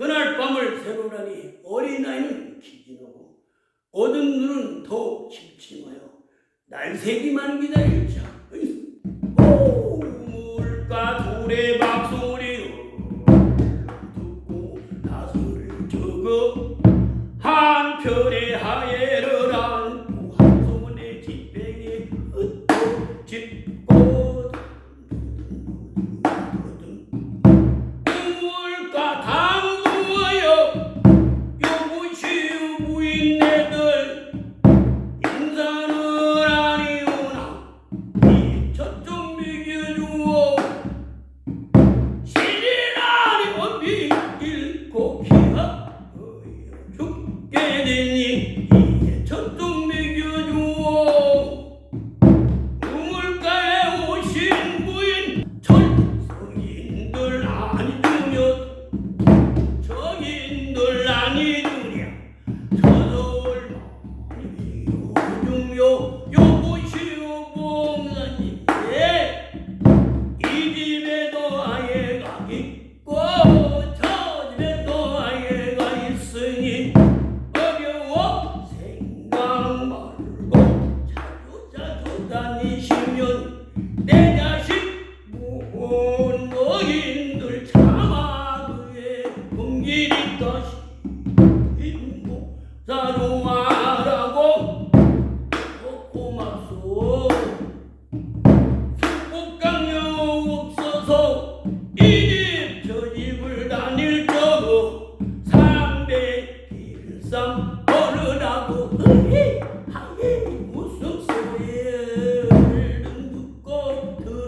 그날 밤을 새로라니 어린아이는 기진하고 어두운 눈은 더욱 침침하여 날새기만 기다리자. 오 물가 도래박 소리. 듣고 나서를 적어 한편의 하예를 안고 한 손에 지팽이 흩어 짚고 우물가 당 되니 이제 저쪽 미겨주오. 우물가에 오신 부인 천성인들 아니두며 저인들 아니두냐. 저서울 많이 요중요 내 자식 무언 너인들 참아두에 공길 있다 인도사로 말하고 고맙소. 북강령 없어서 이집 저집을 다닐 적어 삼백 길삼 어른하고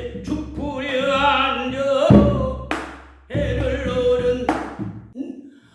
주의 주